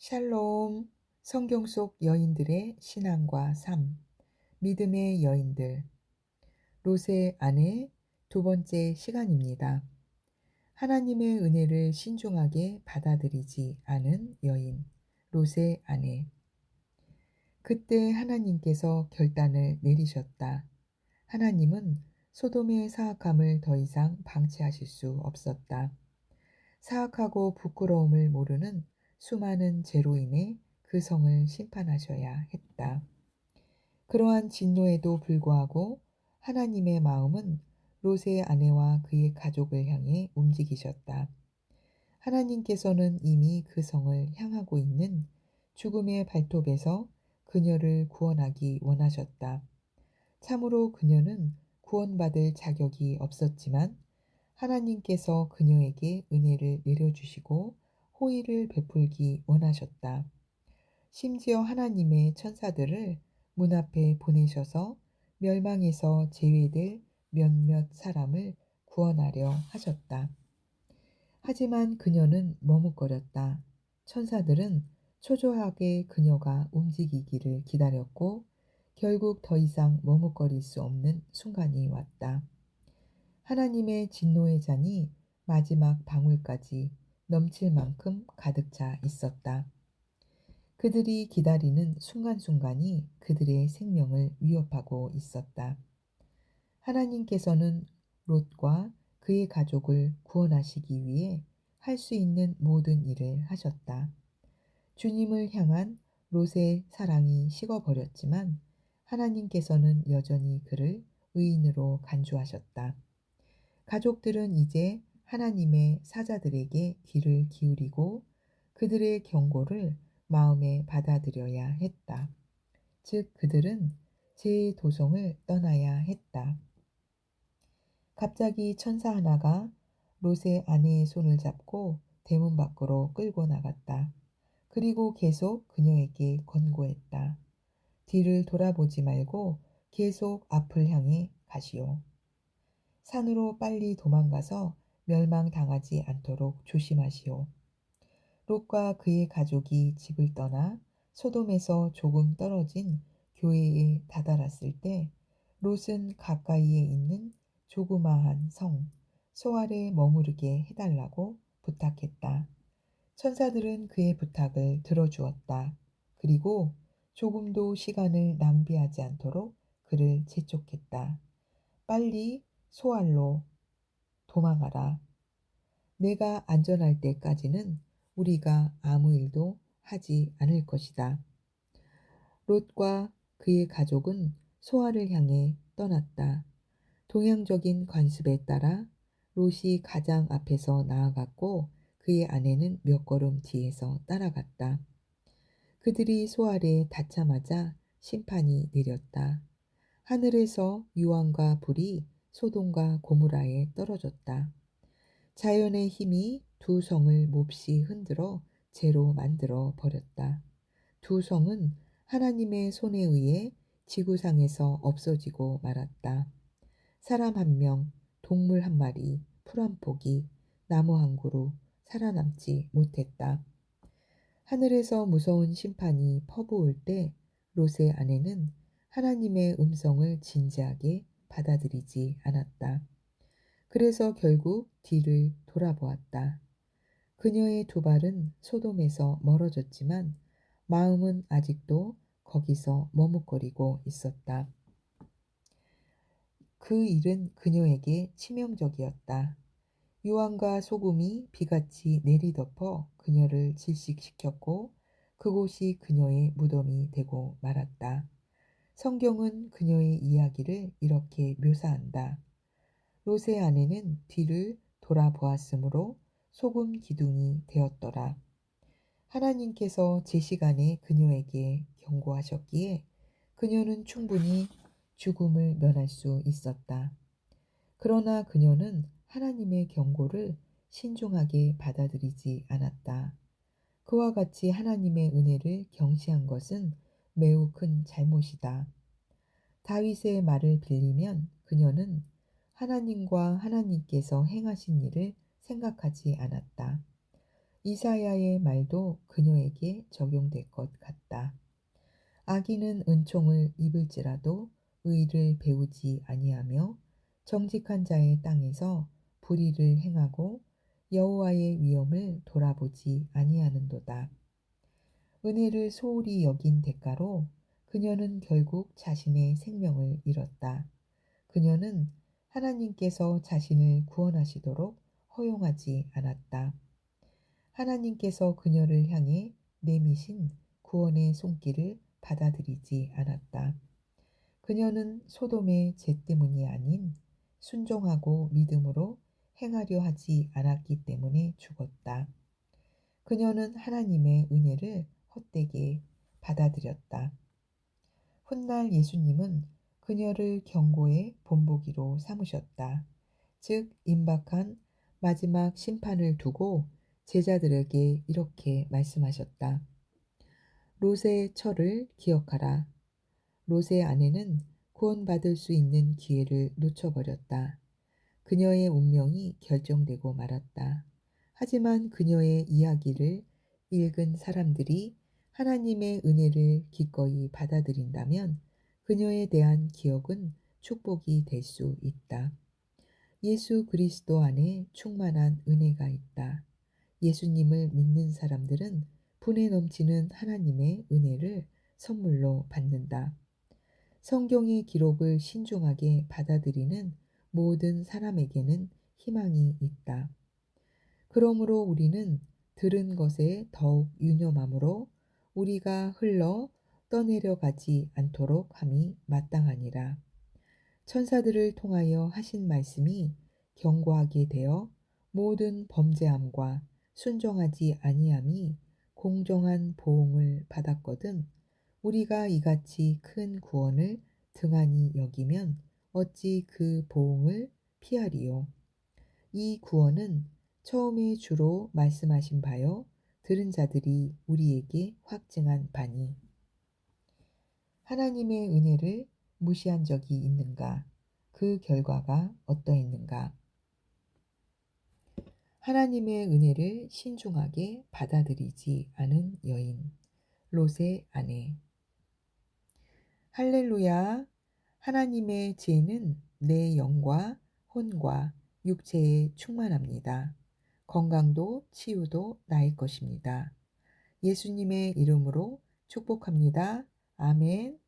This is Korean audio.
샬롬, 성경 속 여인들의 신앙과 삶, 믿음의 여인들, 롯의 아내 두 번째 시간입니다. 하나님의 은혜를 신중하게 받아들이지 않은 여인, 롯의 아내. 그때 하나님께서 결단을 내리셨다. 하나님은 소돔의 사악함을 더 이상 방치하실 수 없었다. 사악하고 부끄러움을 모르는 수많은 죄로 인해 그 성을 심판하셔야 했다. 그러한 진노에도 불구하고 하나님의 마음은 롯의 아내와 그의 가족을 향해 움직이셨다. 하나님께서는 이미 그 성을 향하고 있는 죽음의 발톱에서 그녀를 구원하기 원하셨다. 참으로 그녀는 구원받을 자격이 없었지만 하나님께서 그녀에게 은혜를 내려주시고 호의를 베풀기 원하셨다. 심지어 하나님의 천사들을 문 앞에 보내셔서 멸망에서 제외될 몇몇 사람을 구원하려 하셨다. 하지만 그녀는 머뭇거렸다. 천사들은 초조하게 그녀가 움직이기를 기다렸고 결국 더 이상 머뭇거릴 수 없는 순간이 왔다. 하나님의 진노의 잔이 마지막 방울까지 넘칠 만큼 가득 차 있었다. 그들이 기다리는 순간순간이 그들의 생명을 위협하고 있었다. 하나님께서는 롯과 그의 가족을 구원하시기 위해 할 수 있는 모든 일을 하셨다. 주님을 향한 롯의 사랑이 식어버렸지만 하나님께서는 여전히 그를 의인으로 간주하셨다. 가족들은 이제 하나님의 사자들에게 귀를 기울이고 그들의 경고를 마음에 받아들여야 했다. 즉, 그들은 제 도성을 떠나야 했다. 갑자기 천사 하나가 롯의 아내의 손을 잡고 대문 밖으로 끌고 나갔다. 그리고 계속 그녀에게 권고했다. 뒤를 돌아보지 말고 계속 앞을 향해 가시오. 산으로 빨리 도망가서 멸망당하지 않도록 조심하시오. 롯과 그의 가족이 집을 떠나 소돔에서 조금 떨어진 교회에 다다랐을 때 롯은 가까이에 있는 조그마한 성 소알에 머무르게 해달라고 부탁했다. 천사들은 그의 부탁을 들어주었다. 그리고 조금도 시간을 낭비하지 않도록 그를 재촉했다. 빨리 소알로 도망하라. 내가 안전할 때까지는 우리가 아무 일도 하지 않을 것이다. 롯과 그의 가족은 소아를 향해 떠났다. 동양적인 관습에 따라 롯이 가장 앞에서 나아갔고 그의 아내는 몇 걸음 뒤에서 따라갔다. 그들이 소알에 닿자마자 심판이 내렸다. 하늘에서 유황과 불이 소돔과 고무라에 떨어졌다. 자연의 힘이 두 성을 몹시 흔들어 재로 만들어 버렸다. 두 성은 하나님의 손에 의해 지구상에서 없어지고 말았다. 사람 한 명, 동물 한 마리, 풀 한 포기, 나무 한 그루 살아남지 못했다. 하늘에서 무서운 심판이 퍼부을 때 롯의 아내는 하나님의 음성을 진지하게 받아들이지 않았다. 그래서 결국 뒤를 돌아보았다. 그녀의 두 발은 소돔에서 멀어졌지만 마음은 아직도 거기서 머뭇거리고 있었다. 그 일은 그녀에게 치명적이었다. 유황과 소금이 비같이 내리덮어 그녀를 질식시켰고 그곳이 그녀의 무덤이 되고 말았다. 성경은 그녀의 이야기를 이렇게 묘사한다. 롯의 아내는 뒤를 돌아보았으므로 소금 기둥이 되었더라. 하나님께서 제 시간에 그녀에게 경고하셨기에 그녀는 충분히 죽음을 면할 수 있었다. 그러나 그녀는 하나님의 경고를 신중하게 받아들이지 않았다. 그와 같이 하나님의 은혜를 경시한 것은 매우 큰 잘못이다. 다윗의 말을 빌리면 그녀는 하나님과 하나님께서 행하신 일을 생각하지 않았다. 이사야의 말도 그녀에게 적용될 것 같다. 아기는 은총을 입을지라도 의를 배우지 아니하며 정직한 자의 땅에서 불의를 행하고 여호와의 위엄을 돌아보지 아니하는도다. 은혜를 소홀히 여긴 대가로 그녀는 결국 자신의 생명을 잃었다. 그녀는 하나님께서 자신을 구원하시도록 허용하지 않았다. 하나님께서 그녀를 향해 내미신 구원의 손길을 받아들이지 않았다. 그녀는 소돔의 죄 때문이 아닌 순종하고 믿음으로 행하려 하지 않았기 때문에 죽었다. 그녀는 하나님의 은혜를 헛되게 받아들였다. 훗날 예수님은 그녀를 경고의 본보기로 삼으셨다. 즉, 임박한 마지막 심판을 두고 제자들에게 이렇게 말씀하셨다. 롯의 철을 기억하라. 롯의 아내는 구원받을 수 있는 기회를 놓쳐버렸다. 그녀의 운명이 결정되고 말았다. 하지만 그녀의 이야기를 읽은 사람들이 하나님의 은혜를 기꺼이 받아들인다면 그녀에 대한 기억은 축복이 될 수 있다. 예수 그리스도 안에 충만한 은혜가 있다. 예수님을 믿는 사람들은 분에 넘치는 하나님의 은혜를 선물로 받는다. 성경의 기록을 신중하게 받아들이는 모든 사람에게는 희망이 있다. 그러므로 우리는 들은 것에 더욱 유념함으로 우리가 흘러 떠내려가지 않도록 함이 마땅하니라. 천사들을 통하여 하신 말씀이 경고하게 되어 모든 범죄함과 순종하지 아니함이 공정한 보응을 받았거든 우리가 이같이 큰 구원을 등한히 여기면 어찌 그 보응을 피하리요. 이 구원은 처음에 주로 말씀하신 바요 들은 자들이 우리에게 확증한 바니 하나님의 은혜를 무시한 적이 있는가? 그 결과가 어떠했는가? 하나님의 은혜를 신중하게 받아들이지 않은 여인, 롯의 아내. 할렐루야! 하나님의 지혜는 내 영과 혼과 육체에 충만합니다. 건강도 치유도 나의 것입니다. 예수님의 이름으로 축복합니다. 아멘.